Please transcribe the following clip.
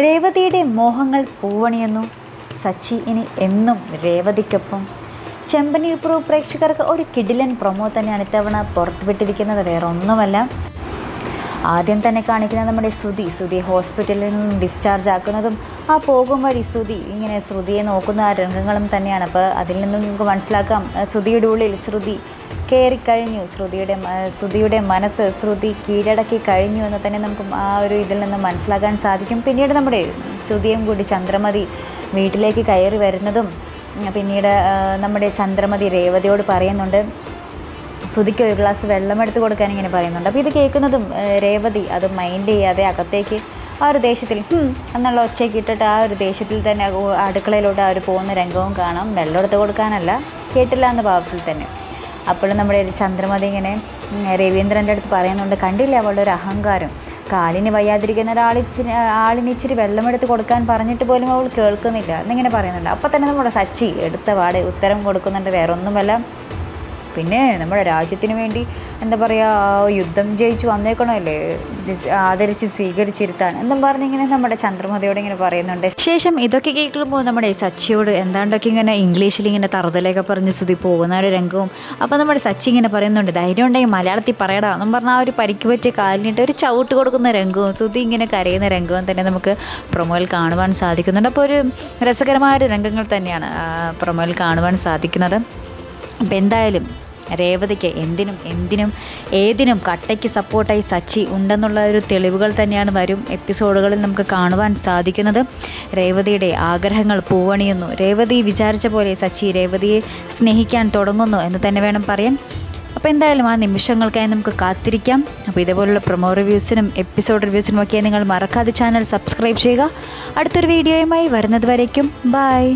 രേവതിയുടെ മോഹങ്ങൾ പൂവണിയുന്നു. സച്ചി ഇനി എന്നും രേവതിക്കൊപ്പം. ചെമ്പനി പ്രൂ പ്രേക്ഷകർക്ക് ഒരു കിടിലൻ പ്രൊമോ തന്നെയാണ് ഇത്തവണ പുറത്തുവിട്ടിരിക്കുന്നത്. വേറെ ഒന്നുമല്ല ആദ്യം തന്നെ കാണിക്കുന്നത് നമ്മുടെ ശ്രുതി. ശ്രുതി ഹോസ്പിറ്റലിൽ നിന്നും ഡിസ്ചാർജ് ആക്കുന്നതും ആ പോകും വഴി ശ്രുതി ഇങ്ങനെ ശ്രുതിയെ നോക്കുന്ന ആ രംഗങ്ങളും തന്നെയാണ്. അപ്പോൾ അതിൽ നിന്നും നിങ്ങൾക്ക് മനസ്സിലാക്കാം. ശ്രുതിയുടെ ഉള്ളിൽ ശ്രുതി കയറിക്കഴിഞ്ഞു ശ്രുതിയുടെ ശ്രുതിയുടെ മനസ്സ് ശ്രുതി കീഴടക്കി കഴിഞ്ഞു എന്ന് തന്നെ നമുക്ക് ആ ഒരു ഇതിൽ നിന്ന് മനസ്സിലാക്കാൻ സാധിക്കും. പിന്നീട് നമ്മുടെ ശ്രുതിയും കൂടി ചന്ദ്രമതി വീട്ടിലേക്ക് കയറി വരുന്നതും പിന്നീട് നമ്മുടെ ചന്ദ്രമതി രേവതിയോട് പറയുന്നുണ്ട് ശ്രുതിക്ക് ഒരു ഗ്ലാസ് വെള്ളം എടുത്ത് കൊടുക്കാൻ ഇങ്ങനെ പറയുന്നുണ്ട്. അപ്പോൾ ഇത് കേൾക്കുന്നതും രേവതി അത് മൈൻഡ് ചെയ്യാതെ അകത്തേക്ക് ആ ഒരു ദേഷ്യത്തിൽ എന്നുള്ള ഒച്ചയ്ക്ക് ഇട്ടിട്ട് ആ ഒരു ദേഷ്യത്തിൽ തന്നെ അടുക്കളയിലോട്ട് അവർ പോകുന്ന രംഗവും കാണാം. വെള്ളം എടുത്ത് കൊടുക്കാനല്ല കേട്ടില്ല എന്ന ഭാവത്തിൽ തന്നെ. അപ്പോഴും നമ്മുടെ ചന്ദ്രമതി ഇങ്ങനെ രവീന്ദ്രന്റെ അടുത്ത് പറയുന്നുണ്ട് കണ്ടില്ലേ അവളുടെ ഒരു അഹങ്കാരം? കാലിന് വയ്യാതിരിക്കുന്ന ഒരാളിച്ചിരി ആളിന് ഇച്ചിരി വെള്ളമെടുത്ത് കൊടുക്കാൻ പറഞ്ഞിട്ട് പോലും അവൾ കേൾക്കുന്നില്ല. എന്നിങ്ങനെ പറയുന്നുണ്ട്. അപ്പോൾ തന്നെ നമ്മുടെ സച്ചി എടുത്ത പാടെ ഉത്തരം കൊടുക്കുന്നുണ്ട് വേറെ ഒന്നുമല്ല പിന്നെ നമ്മുടെ രാജ്യത്തിന് വേണ്ടി എന്താ പറയുക യുദ്ധം ജയിച്ച് വന്നേക്കണമല്ലേ? ആദരിച്ച് സ്വീകരിച്ചിരുത്താൻ. എന്നും പറഞ്ഞിങ്ങനെ നമ്മുടെ ചന്ദ്രമതിയോട് ഇങ്ങനെ പറയുന്നുണ്ട്. ശേഷം ഇതൊക്കെ കേൾക്കുമ്പോൾ നമ്മുടെ സച്ചിയോട് എന്താണ്ടൊക്കെ ഇങ്ങനെ ഇംഗ്ലീഷിൽ ഇങ്ങനെ തറുതലൊക്കെ പറഞ്ഞ് സ്തുതി പോകുന്ന ഒരു രംഗവും. അപ്പോൾ നമ്മുടെ സച്ചി ഇങ്ങനെ പറയുന്നുണ്ട് ധൈര്യം ഉണ്ടെങ്കിൽ മലയാളത്തിൽ പറയടാ. എന്നും പറഞ്ഞാൽ ആ ഒരു പരിക്ക് പറ്റിയ കാലിനിട്ട് ഒരു ചവിട്ട് കൊടുക്കുന്ന രംഗവും സ്തുതി ഇങ്ങനെ കരയുന്ന രംഗവും തന്നെ നമുക്ക് പ്രൊമോയിൽ കാണുവാൻ സാധിക്കുന്നുണ്ട്. അപ്പോൾ ഒരു രസകരമായ ഒരു രംഗങ്ങൾ തന്നെയാണ് പ്രൊമോയിൽ കാണുവാൻ സാധിക്കുന്നത്. അപ്പം എന്തായാലും രേവതിക്ക് എന്തിനും എന്തിനും ഏതിനും കട്ടയ്ക്ക് സപ്പോർട്ടായി സച്ചി ഉണ്ടെന്നുള്ള ഒരു തെളിവുകൾ തന്നെയാണ് വരും എപ്പിസോഡുകളിൽ നമുക്ക് കാണുവാൻ സാധിക്കുന്നത്. രേവതിയുടെ ആഗ്രഹങ്ങൾ പൂവണിയുന്നു. രേവതി വിചാരിച്ച പോലെ സച്ചി രേവതിയെ സ്നേഹിക്കാൻ തുടങ്ങുന്നു എന്ന് തന്നെ വേണം പറയാൻ. അപ്പോൾ എന്തായാലും ആ നിമിഷങ്ങൾക്കായി നമുക്ക് കാത്തിരിക്കാം. അപ്പോൾ ഇതേപോലുള്ള പ്രൊമോ റിവ്യൂസിനും എപ്പിസോഡ് റിവ്യൂസിനും ഒക്കെ നിങ്ങൾ മറക്കാതെ ചാനൽ സബ്സ്ക്രൈബ് ചെയ്യുക. അടുത്തൊരു വീഡിയോയുമായി വരുന്നത് വരയ്ക്കും ബൈ.